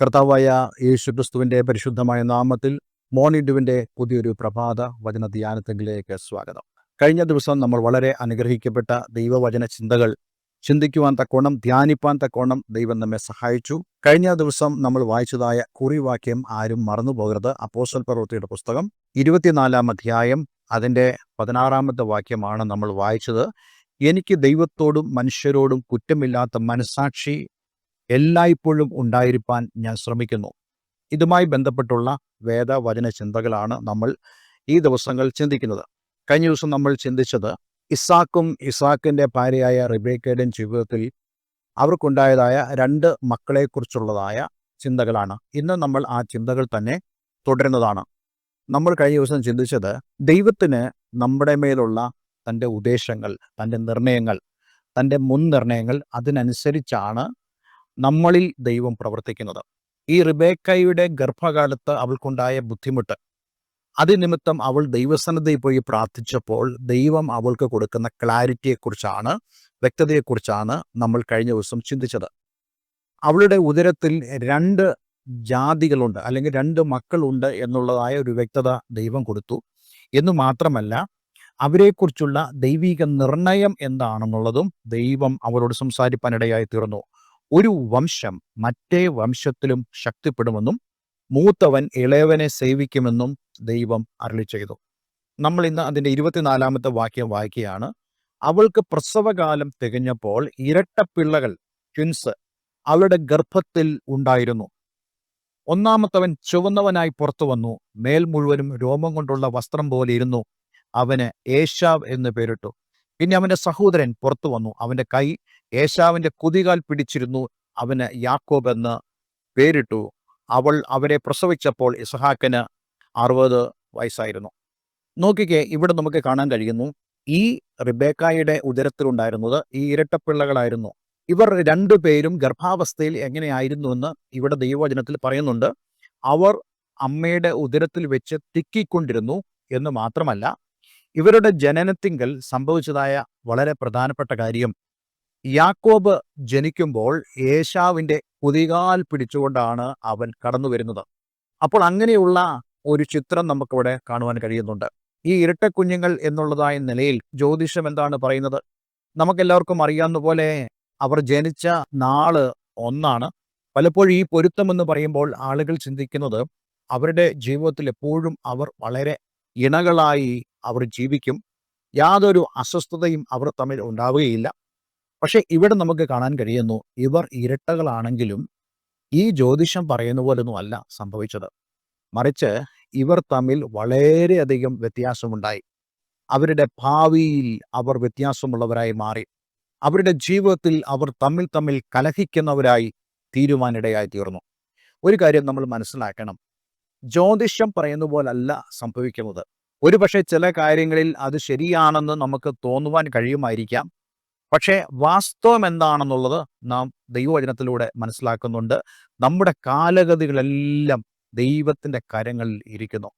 കർത്താവായ യേശുക്രിസ്തുവിന്റെ പരിശുദ്ധമായ നാമത്തിൽ മോണിഡുവിന്റെ പുതിയൊരു പ്രഭാത വചന ധ്യാനത്തിലേക്ക് സ്വാഗതം. കഴിഞ്ഞ ദിവസം നമ്മൾ വളരെ അനുഗ്രഹിക്കപ്പെട്ട ദൈവവചന ചിന്തകൾ ചിന്തിക്കുവാൻ തക്കോണം ധ്യാനിപ്പാൻ തക്കോണം ദൈവം നമ്മെ സഹായിച്ചു. കഴിഞ്ഞ ദിവസം നമ്മൾ വായിച്ചതായ കുറിവാക്യം ആരും മറന്നു പോകരുത്. അപ്പോസ്റ്റൽ പ്രവൃത്തിയുടെ പുസ്തകം ഇരുപത്തിനാലാം അധ്യായം അതിന്റെ പതിനാറാമത്തെ വാക്യമാണ് നമ്മൾ വായിച്ചത്. എനിക്ക് ദൈവത്തോടും മനുഷ്യരോടും കുറ്റമില്ലാത്ത മനസാക്ഷി എല്ലായ്പ്പോഴും ഉണ്ടായിരിക്കാൻ ഞാൻ ശ്രമിക്കുന്നു. ഇതുമായി ബന്ധപ്പെട്ടുള്ള വേദവചന ചിന്തകളാണ് നമ്മൾ ഈ ദിവസങ്ങൾ ചിന്തിക്കുന്നത്. കഴിഞ്ഞ ദിവസം നമ്മൾ ചിന്തിച്ചത് ഇസാക്കും ഇസാക്കിന്റെ ഭാര്യയായ റിബേക്കയുടെയും ജീവിതത്തിൽ അവർക്കുണ്ടായതായ രണ്ട് മക്കളെക്കുറിച്ചുള്ളതായ ചിന്തകളാണ്. ഇന്ന് നമ്മൾ ആ ചിന്തകൾ തന്നെ തുടരുന്നതാണ്. നമ്മൾ കഴിഞ്ഞ ദിവസം ചിന്തിച്ചത് ദൈവത്തിന് നമ്മുടെ മേലുള്ള തന്റെ ഉദ്ദേശങ്ങൾ തന്റെ നിർണയങ്ങൾ തന്റെ മുൻനിർണയങ്ങൾ അതിനനുസരിച്ചാണ് നമ്മളിൽ ദൈവം പ്രവർത്തിക്കുന്നത്. ഈ റിബേക്കയുടെ ഗർഭകാലത്ത് അവൾക്കുണ്ടായ ബുദ്ധിമുട്ട് അതിനിമിത്തം അവൾ ദൈവസന്നദ്ധയിൽ പോയി പ്രാർത്ഥിച്ചപ്പോൾ ദൈവം അവൾക്ക് കൊടുക്കുന്ന ക്ലാരിറ്റിയെക്കുറിച്ചാണ് വ്യക്തതയെക്കുറിച്ചാണ് നമ്മൾ കഴിഞ്ഞ ദിവസം ചിന്തിച്ചത്. അവളുടെ ഉദരത്തിൽ രണ്ട് ജാതികളുണ്ട് അല്ലെങ്കിൽ രണ്ട് മക്കളുണ്ട് എന്നുള്ളതായ ഒരു വ്യക്തത ദൈവം കൊടുത്തു. എന്നു മാത്രമല്ല അവരെക്കുറിച്ചുള്ള ദൈവിക നിർണയം എന്താണെന്നുള്ളതും ദൈവം അവരോട് സംസാരിപ്പാനിടയായി തീർന്നു. ഒരു വംശം മറ്റേ വംശത്തിലും ശക്തിപ്പെടുമെന്നും മൂത്തവൻ ഇളയവനെ സേവിക്കുമെന്നും ദൈവം അരളി ചെയ്തു. നമ്മൾ ഇന്ന് അതിന്റെ ഇരുപത്തിനാലാമത്തെ വാക്യം വായിക്കുകയാണ്. അവൾക്ക് പ്രസവകാലം തികഞ്ഞപ്പോൾ ഇരട്ട പിള്ളകൾ ട്വിൻസ് അവളുടെ ഗർഭത്തിൽ ഉണ്ടായിരുന്നു. ഒന്നാമത്തവൻ ചുവന്നവനായി പുറത്തു വന്നു. മേൽ മുഴുവനും രോമം കൊണ്ടുള്ള വസ്ത്രം പോലെ ഇരുന്നു. അവന് ഏഷാവ് എന്ന് പേരിട്ടു. പിന്നെ അവന്റെ സഹോദരൻ പുറത്തു വന്നു. അവന്റെ കൈ ഏശാവിന്റെ കുതികാൽ പിടിച്ചിരുന്നു. അവന് യാക്കോബ് എന്ന് പേരിട്ടു. അവൾ അവരെ പ്രസവിച്ചപ്പോൾ ഇസഹാക്കിന് അറുപത് വയസ്സായിരുന്നു. നോക്കിക്കേ ഇവിടെ നമുക്ക് കാണാൻ കഴിയുന്നു. ഈ റിബേക്കായുടെ ഉദരത്തിലുണ്ടായിരുന്നത് ഈ ഇരട്ടപ്പിള്ളകളായിരുന്നു. ഇവർ രണ്ടുപേരും ഗർഭാവസ്ഥയിൽ എങ്ങനെയായിരുന്നു എന്ന് ഇവിടെ ദൈവവചനത്തിൽ പറയുന്നുണ്ട്. അവർ അമ്മയുടെ ഉദരത്തിൽ വെച്ച് തിക്കിക്കൊണ്ടിരുന്നു എന്ന് മാത്രമല്ല ഇവരുടെ ജനനത്തിങ്കൽ സംഭവിച്ചതായ വളരെ പ്രധാനപ്പെട്ട കാര്യം. യാക്കോബ് ജനിക്കുമ്പോൾ ഏശാവിന്റെ കുതികാൽ പിടിച്ചുകൊണ്ടാണ് അവൻ കടന്നു വരുന്നത്. അപ്പോൾ അങ്ങനെയുള്ള ഒരു ചിത്രം നമുക്കിവിടെ കാണുവാൻ കഴിയുന്നുണ്ട്. ഈ ഇരട്ടക്കുഞ്ഞുങ്ങൾ എന്നുള്ളതായ നിലയിൽ ജ്യോതിഷം എന്താണ് പറയുന്നത്? നമുക്കെല്ലാവർക്കും അറിയാവുന്ന പോലെ അവർ ജനിച്ച നാൾ ഒന്നാണ്. പലപ്പോഴും ഈ പൊരുത്തം എന്ന് പറയുമ്പോൾ ആളുകൾ ചിന്തിക്കുന്നത് അവരുടെ ജീവിതത്തിൽ എപ്പോഴും അവർ വളരെ ഇണകളായി അവർ ജീവിക്കും. യാതൊരു അസ്വസ്ഥതയും അവർ തമ്മിൽ ഉണ്ടാവുകയില്ല. പക്ഷെ ഇവിടെ നമുക്ക് കാണാൻ കഴിയുന്നു ഇവർ ഇരട്ടകളാണെങ്കിലും ഈ ജ്യോതിഷം പറയുന്ന പോലൊന്നും അല്ല സംഭവിച്ചത്. മറിച്ച് ഇവർ തമ്മിൽ വളരെയധികം വ്യത്യാസമുണ്ടായി. അവരുടെ ഭാവിയിൽ അവർ വ്യത്യാസമുള്ളവരായി മാറി. അവരുടെ ജീവിതത്തിൽ അവർ തമ്മിൽ തമ്മിൽ കലഹിക്കുന്നവരായി തീരുമാനിടയായി തീർന്നു ഒരു കാര്യം നമ്മൾ മനസ്സിലാക്കണം. ജ്യോതിഷം പറയുന്ന പോലല്ല സംഭവിക്കുന്നത്. ഒരുപക്ഷെ ചില കാര്യങ്ങളിൽ അത് ശരിയാണെന്ന് നമുക്ക് തോന്നുവാൻ കഴിയുമായിരിക്കാം. പക്ഷേ വാസ്തവം എന്താണെന്നുള്ളത് നാം ദൈവവചനത്തിലൂടെ മനസ്സിലാക്കുന്നുണ്ട്. നമ്മുടെ കാലഗതികളെല്ലാം ദൈവത്തിന്റെ കരങ്ങളിൽ ഇരിക്കുന്നു.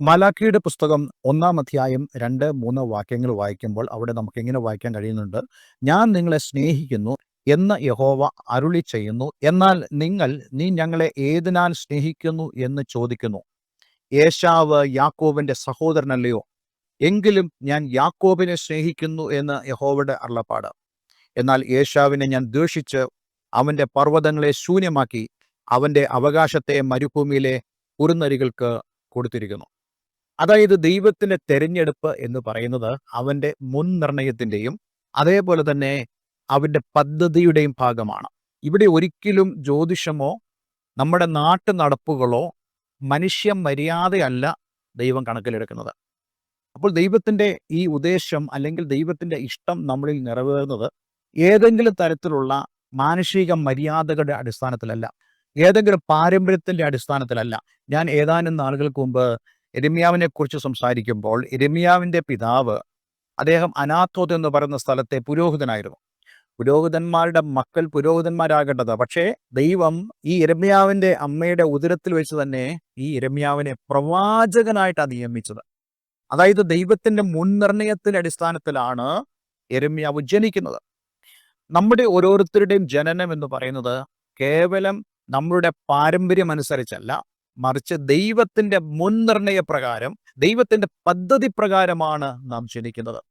മലാഖിയുടെ പുസ്തകം ഒന്നാം അധ്യായം രണ്ട് മൂന്ന് വാക്യങ്ങൾ വായിക്കുമ്പോൾ അവിടെ നമുക്ക് എങ്ങനെ വായിക്കാൻ കഴിയുന്നുണ്ട്? ഞാൻ നിങ്ങളെ സ്നേഹിക്കുന്നു എന്ന് യഹോവ അരുളി ചെയ്യുന്നു. എന്നാൽ നിങ്ങൾ നീ ഞങ്ങളെ ഏതിനാൽ സ്നേഹിക്കുന്നു എന്ന് ചോദിക്കുന്നു? ഏശാവ് യാക്കോബിന്റെ സഹോദരനല്ലയോ? എങ്കിലും ഞാൻ യാക്കോബിനെ സ്നേഹിക്കുന്നു എന്ന് യഹോവയുടെ അള്ളപ്പാട് എന്നാൽ യേശാവിനെ ഞാൻ ദ്വേഷിച്ച് അവന്റെ പർവതങ്ങളെ ശൂന്യമാക്കി അവന്റെ അവകാശത്തെ മരുഭൂമിയിലെ കുറുനരികൾക്ക് കൊടുത്തിരിക്കുന്നു. അതായത് ദൈവത്തിന്റെ തെരഞ്ഞെടുപ്പ് എന്ന് പറയുന്നത് അവന്റെ മുൻ നിർണയത്തിന്റെയും അതേപോലെ തന്നെ അവന്റെ പദ്ധതിയുടെയും ഭാഗമാണ്. ഇവിടെ ഒരിക്കലും ജ്യോതിഷമോ നമ്മുടെ നാട്ടു നടപ്പുകളോ മനുഷ്യ മര്യാദയല്ല ദൈവം കണക്കിലെടുക്കുന്നത്. അപ്പോൾ ദൈവത്തിന്റെ ഈ ഉദ്ദേശം അല്ലെങ്കിൽ ദൈവത്തിന്റെ ഇഷ്ടം നമ്മളിൽ നിറവേറുന്നത് ഏതെങ്കിലും തരത്തിലുള്ള മാനുഷിക മര്യാദകളുടെ അടിസ്ഥാനത്തിലല്ല. ഏതെങ്കിലും പാരമ്പര്യത്തിന്റെ അടിസ്ഥാനത്തിലല്ല. ഞാൻ ഏതാനും നാളുകൾക്ക് മുമ്പ് എരമ്യാവിനെ കുറിച്ച് സംസാരിക്കുമ്പോൾ എരമിയാവിന്റെ പിതാവ് അദ്ദേഹം അനാഥോത്ത് എന്ന് പറയുന്ന സ്ഥലത്തെ പുരോഹിതനായിരുന്നു. പുരോഹിതന്മാരുടെ മക്കൾ പുരോഹിതന്മാരാകേണ്ടത്. പക്ഷേ ദൈവം ഈ ഇരമ്യാവിന്റെ അമ്മയുടെ ഉദരത്തിൽ വെച്ച് തന്നെ ഈ ഇരമ്യാവിനെ പ്രവാചകനായിട്ടാണ് നിയമിച്ചത്. അതായത് ദൈവത്തിന്റെ മുൻനിർണയത്തിന്റെ അടിസ്ഥാനത്തിലാണ് എരമ്യാവ് ജനിക്കുന്നത്. നമ്മുടെ ഓരോരുത്തരുടെയും ജനനം എന്ന് പറയുന്നത് കേവലം നമ്മളുടെ പാരമ്പര്യം അനുസരിച്ചല്ല. മറിച്ച് ദൈവത്തിന്റെ മുൻനിർണയ പ്രകാരം ദൈവത്തിന്റെ പദ്ധതി പ്രകാരമാണ് നാം ജനിക്കുന്നത്.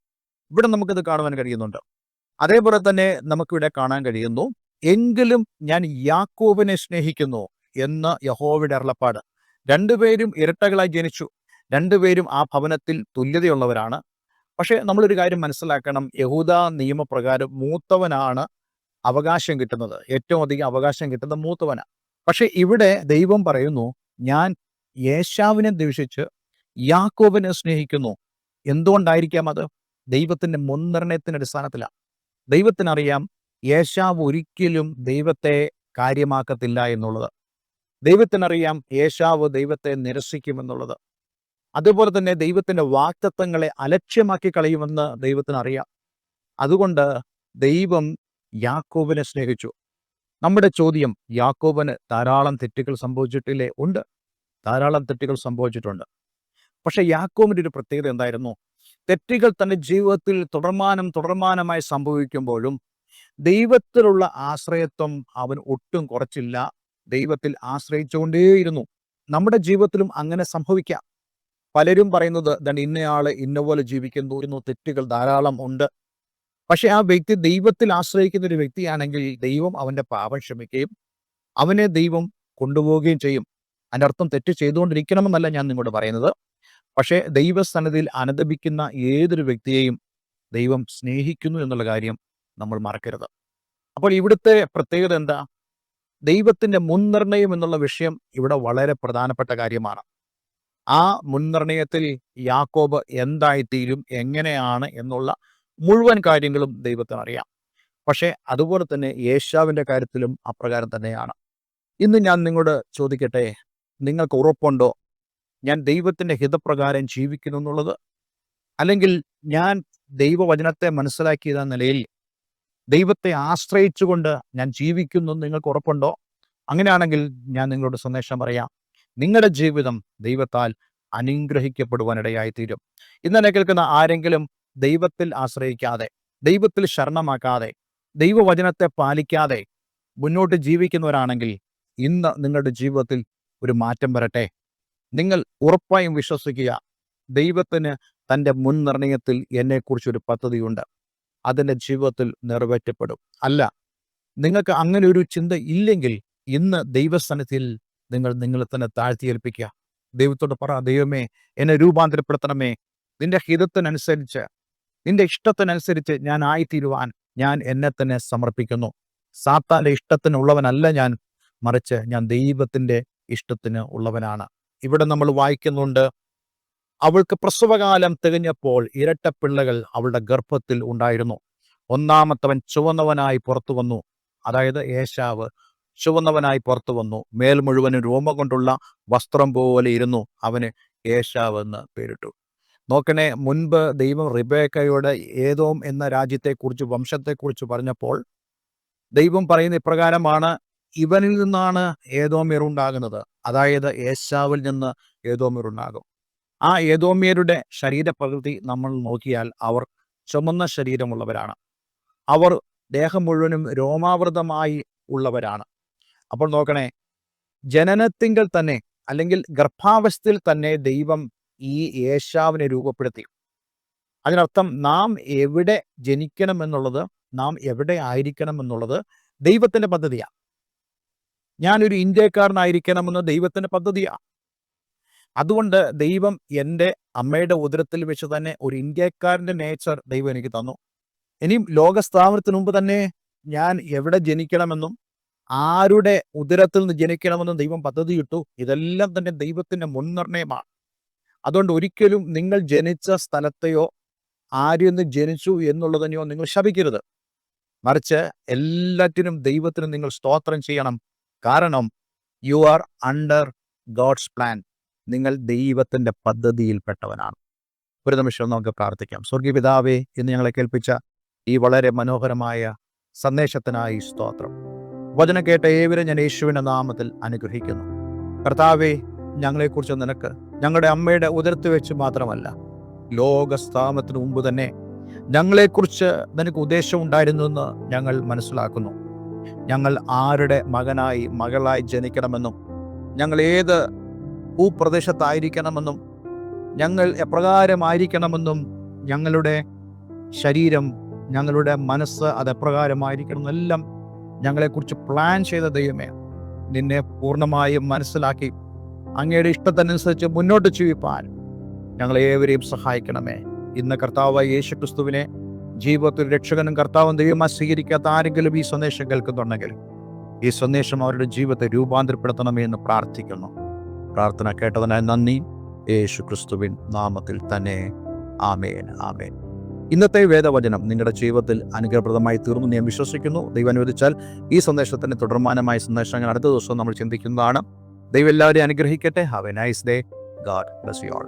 ഇവിടെ നമുക്കിത് കാണുവാൻ കഴിയുന്നുണ്ട്. അതേപോലെ തന്നെ നമുക്കിവിടെ കാണാൻ കഴിയുന്നു എങ്കിലും ഞാൻ യാക്കോബിനെ സ്നേഹിക്കുന്നു എന്ന് യഹോവയുടെ അരുളപ്പാട്. രണ്ടുപേരും ഇരട്ടകളായി ജനിച്ചു. രണ്ടുപേരും ആ ഭവനത്തിൽ തുല്യതയുള്ളവരാണ്. പക്ഷേ നമ്മളൊരു കാര്യം മനസ്സിലാക്കണം. യഹൂദ നിയമപ്രകാരം മൂത്തവനാണ് അവകാശം കിട്ടുന്നത്. ഏറ്റവും അധികം അവകാശം കിട്ടുന്നത് മൂത്തവനാണ് പക്ഷെ ഇവിടെ ദൈവം പറയുന്നു ഞാൻ യേശാവിനെ ദ്വേഷിച്ച് യാക്കോബിനെ സ്നേഹിക്കുന്നു. എന്തുകൊണ്ടായിരിക്കാം അത്? ദൈവത്തിന്റെ മുൻനിർണയത്തിന്റെ അടിസ്ഥാനത്തിലാണ് ദൈവത്തിനറിയാം യേശാവ് ഒരിക്കലും ദൈവത്തെ കാര്യമാക്കത്തില്ല എന്നുള്ളത്. ദൈവത്തിനറിയാം യേശാവ് ദൈവത്തെ നിരസിക്കുമെന്നുള്ളത്. അതുപോലെ തന്നെ ദൈവത്തിന്റെ വാക്തത്വങ്ങളെ അലക്ഷ്യമാക്കി കളയുമെന്ന് ദൈവത്തിന് അറിയാം അതുകൊണ്ട് ദൈവം യാക്കോബിനെ സ്നേഹിച്ചു. നമ്മുടെ ചോദ്യം യാക്കോബിന് ധാരാളം തെറ്റുകൾ സംഭവിച്ചിട്ടില്ലേ? ഉണ്ട്. ധാരാളം തെറ്റുകൾ സംഭവിച്ചിട്ടുണ്ട്. പക്ഷെ യാക്കോബിന്റെ ഒരു പ്രത്യേകത എന്തായിരുന്നു? തെറ്റുകൾ തന്റെ ജീവിതത്തിൽ തുടർമാനം തുടർമാനമായി സംഭവിക്കുമ്പോഴും ദൈവത്തിലുള്ള ആശ്രയത്വം അവൻ ഒട്ടും കുറച്ചില്ല. ദൈവത്തിൽ ആശ്രയിച്ചുകൊണ്ടേയിരുന്നു. നമ്മുടെ ജീവിതത്തിലും അങ്ങനെ സംഭവിക്കാം. പലരും പറയുന്നത് ദണ്ട് ഇന്നയാൾ ഇന്ന പോലെ ജീവിക്കുന്നു ഇന്നു തെറ്റുകൾ ധാരാളം ഉണ്ട്. പക്ഷെ ആ വ്യക്തി ദൈവത്തിൽ ആശ്രയിക്കുന്ന ഒരു വ്യക്തിയാണെങ്കിൽ ദൈവം അവന്റെ പാപം ക്ഷമിക്കുകയും അവനെ ദൈവം കൊണ്ടുപോവുകയും ചെയ്യും. അതിന്റെ അർത്ഥം തെറ്റ് ചെയ്തുകൊണ്ടിരിക്കണമെന്നല്ല ഞാൻ നിങ്ങളോട് പറയുന്നത്. പക്ഷേ ദൈവസന്നിധിയിൽ അനുദപിക്കുന്ന ഏതൊരു വ്യക്തിയെയും ദൈവം സ്നേഹിക്കുന്നു എന്നുള്ള കാര്യം നമ്മൾ മറക്കരുത്. അപ്പോൾ ഇവിടുത്തെ പ്രത്യേകത എന്താ? ദൈവത്തിന്റെ മുൻനിർണയം എന്നുള്ള വിഷയം ഇവിടെ വളരെ പ്രധാനപ്പെട്ട കാര്യമാണ്. ആ മുൻനിർണയത്തിൽ യാക്കോബ് എന്തായിത്തീരും എങ്ങനെയാണ് എന്നുള്ള മുഴുവൻ കാര്യങ്ങളും ദൈവത്തിന് അറിയാം പക്ഷേ അതുപോലെ തന്നെ യേശാവിന്റെ കാര്യത്തിലും അപ്രകാരം തന്നെയാണ്. ഇന്ന് ഞാൻ നിങ്ങളോട് ചോദിക്കട്ടെ നിങ്ങൾക്ക് ഉറപ്പുണ്ടോ? ഞാൻ ദൈവത്തിന്റെ ഹിതപ്രകാരം ജീവിക്കുന്നു എന്നുള്ളത്? അല്ലെങ്കിൽ ഞാൻ ദൈവവചനത്തെ മനസ്സിലാക്കിയ നിലയിൽ ദൈവത്തെ ആശ്രയിച്ചുകൊണ്ട് ഞാൻ ജീവിക്കുന്നു നിങ്ങൾക്ക് ഉറപ്പുണ്ടോ? അങ്ങനെയാണെങ്കിൽ ഞാൻ നിങ്ങളോട് സന്ദേശം പറയാം. നിങ്ങളുടെ ജീവിതം ദൈവത്താൽ അനുഗ്രഹിക്കപ്പെടുവാനിടയായി തീരും ഇന്നെ കേൾക്കുന്ന ആരെങ്കിലും ദൈവത്തിൽ ആശ്രയിക്കാതെ ദൈവത്തിൽ ശരണമാക്കാതെ ദൈവവചനത്തെ പാലിക്കാതെ മുന്നോട്ട് ജീവിക്കുന്നവരാണെങ്കിൽ ഇന്ന് നിങ്ങളുടെ ജീവിതത്തിൽ ഒരു മാറ്റം വരട്ടെ. നിങ്ങൾ ഉറപ്പായും വിശ്വസിക്കുക ദൈവത്തിന് തന്റെ മുൻ നിർണയത്തിൽ എന്നെക്കുറിച്ചൊരു പദ്ധതിയുണ്ട്. അതിന്റെ ജീവിതത്തിൽ നിറവേറ്റപ്പെടും. അല്ല നിങ്ങൾക്ക് അങ്ങനെ ഒരു ചിന്ത ഇല്ലെങ്കിൽ ഇന്ന് ദൈവസ്ഥാനത്തിൽ നിങ്ങൾ നിങ്ങളെ തന്നെ താഴ്ത്തിയേൽപ്പിക്കുക. ദൈവത്തോട് പറ ദൈവമേ എന്നെ രൂപാന്തരപ്പെടുത്തണമേ. നിന്റെ ഹിതത്തിനനുസരിച്ച് നിന്റെ ഇഷ്ടത്തിനനുസരിച്ച് ഞാൻ ആയിത്തീരുവാൻ ഞാൻ എന്നെ തന്നെ സമർപ്പിക്കുന്നു. സാത്താന്റെ ഇഷ്ടത്തിനുള്ളവനല്ല ഞാൻ മറിച്ച് ഞാൻ ദൈവത്തിന്റെ ഇഷ്ടത്തിന് ഉള്ളവനാണ്. ഇവിടെ നമ്മൾ വായിക്കുന്നുണ്ട് അവൾക്ക് പ്രസവകാലം തികഞ്ഞപ്പോൾ ഇരട്ട പിള്ളകൾ അവളുടെ ഗർഭത്തിൽ ഉണ്ടായിരുന്നു. ഒന്നാമത്തവൻ ചുവന്നവനായി പുറത്തു വന്നു. അതായത് ഏശാവ് ചുവന്നവനായി പുറത്തു വന്നു. മേൽ മുഴുവനും രോമ കൊണ്ടുള്ള വസ്ത്രം പോലെ ഇരുന്നു അവന് ഏശാവ് എന്ന് പേരിട്ടു. നോക്കണേ മുൻപ് ദൈവം റിബേക്കയോട് ഏതോം എന്ന രാജ്യത്തെക്കുറിച്ച് വംശത്തെക്കുറിച്ച് പറഞ്ഞപ്പോൾ ദൈവം പറയുന്ന ഇപ്രകാരമാണ് ഇവനിൽ നിന്നാണ് ഏതോമ്യർ ഉണ്ടാകുന്നത്. അതായത് ഏശാവിൽ നിന്ന് ഏതോമ്യർ ഉണ്ടാകും. ആ ഏതോമ്യരുടെ ശരീരപ്രകൃതി നമ്മൾ നോക്കിയാൽ അവർ ചുമന്ന ശരീരമുള്ളവരാണ്. അവർ ദേഹം മുഴുവനും രോമാവൃതമായി ഉള്ളവരാണ്. അപ്പോൾ നോക്കണേ ജനനത്തിങ്കൽ തന്നെ അല്ലെങ്കിൽ ഗർഭാവസ്ഥയിൽ തന്നെ ദൈവം ഈ ഏശാവിനെ രൂപപ്പെടുത്തി. അതിനർത്ഥം നാം എവിടെ ജനിക്കണം എന്നുള്ളത് നാം എവിടെ ആയിരിക്കണം എന്നുള്ളത് ദൈവത്തിന്റെ പദ്ധതിയാണ് ഞാനൊരു ഇന്ത്യക്കാരനായിരിക്കണമെന്ന് ദൈവത്തിന്റെ പദ്ധതിയാണ് അതുകൊണ്ട് ദൈവം എന്റെ അമ്മയുടെ ഉദരത്തിൽ വെച്ച് തന്നെ ഒരു ഇന്ത്യക്കാരന്റെ നേച്ചർ ദൈവം എനിക്ക് തന്നു. ഇനിയും ലോകസ്ഥാപനത്തിന് മുമ്പ് തന്നെ ഞാൻ എവിടെ ജനിക്കണമെന്നും ആരുടെ ഉദരത്തിൽ നിന്ന് ജനിക്കണമെന്ന് ദൈവം പദ്ധതി ഇട്ടു ഇതെല്ലാം തന്നെ ദൈവത്തിന്റെ മുൻനിർണയമാണ് അതുകൊണ്ട് ഒരിക്കലും നിങ്ങൾ ജനിച്ച സ്ഥലത്തെയോ ആരെന്ന് ജനിച്ചു എന്നുള്ളതിനെയോ നിങ്ങൾ ശപിക്കരുത്. മറിച്ച് എല്ലാറ്റിനും ദൈവത്തിനും നിങ്ങൾ സ്തോത്രം ചെയ്യണം. കാരണം you are under God's plan. നിങ്ങൾ ദൈവത്തിന്റെ പദ്ധതിയിൽപ്പെട്ടവനാണ്. ഒരു നിമിഷം നമുക്ക് പ്രാർത്ഥിക്കാം. സ്വർഗീയ പിതാവേ ഇന്ന് ഞങ്ങളെ കേൾപ്പിച്ച ഈ വളരെ മനോഹരമായ സന്ദേശത്തിനായി സ്തോത്രം. വചനം കേട്ട ഏവരെ ഞാൻ യേശുവിന്റെ നാമത്തിൽ അനുഗ്രഹിക്കുന്നു. കർത്താവെ ഞങ്ങളെക്കുറിച്ച് നിനക്ക് ഞങ്ങളുടെ അമ്മയുടെ ഉദരത്ത് വെച്ച് മാത്രമല്ല ലോകസ്ഥാപനത്തിന് മുമ്പ് തന്നെ ഞങ്ങളെക്കുറിച്ച് നിനക്ക് ഉദ്ദേശം ഉണ്ടായിരുന്നുവെന്ന് ഞങ്ങൾ മനസ്സിലാക്കുന്നു. ഞങ്ങൾ ആരുടെ മകനായി മകളായി ജനിക്കണമെന്നും ഞങ്ങൾ ഏത് ഭൂപ്രദേശത്തായിരിക്കണമെന്നും ഞങ്ങൾ എപ്രകാരമായിരിക്കണമെന്നും ഞങ്ങളുടെ ശരീരം ഞങ്ങളുടെ മനസ്സ് അതെപ്രകാരമായിരിക്കണം എന്നെല്ലാം ഞങ്ങളെക്കുറിച്ച് പ്ലാൻ ചെയ്ത ദൈവമേ നിന്നെ പൂർണമായും മനസ്സിലാക്കി അങ്ങയുടെ ഇഷ്ടത്തിനനുസരിച്ച് മുന്നോട്ട് ജീവിപ്പാൻ ഞങ്ങൾ ഏവരെയും സഹായിക്കണമേ. ഇന്ന് കർത്താവ് യേശു ക്രിസ്തുവിനെ ജീവിതത്തിൽ രക്ഷകനും കർത്താവും ദൈവമായി സ്വീകരിക്കാത്ത ആരെങ്കിലും ഈ സന്ദേശം കേൾക്കുന്നുണ്ടെങ്കിൽ ഈ സന്ദേശം അവരുടെ ജീവിതത്തെ രൂപാന്തരപ്പെടുത്തണമേ എന്ന് പ്രാർത്ഥിക്കുന്നു. പ്രാർത്ഥന കേട്ടതിനായി നന്ദി. യേശു ക്രിസ്തുവിൻ നാമത്തിൽ തന്നെ. ആമേൻ. ആമേൻ. ഇന്നത്തെ വേദവചനം നിങ്ങളുടെ ജീവിതത്തിൽ അനുഗ്രഹപ്രദമായി തീർന്നു ഞാൻ വിശ്വസിക്കുന്നു. ദൈവം അനുവദിച്ചാൽ ഈ സന്ദേശത്തിന് തുടർമാനമായ സന്ദേശങ്ങൾ അടുത്ത ദിവസം നമ്മൾ ചിന്തിക്കുന്നതാണ്. ദൈവം എല്ലാവരെയും അനുഗ്രഹിക്കട്ടെ. Have a nice day God bless you all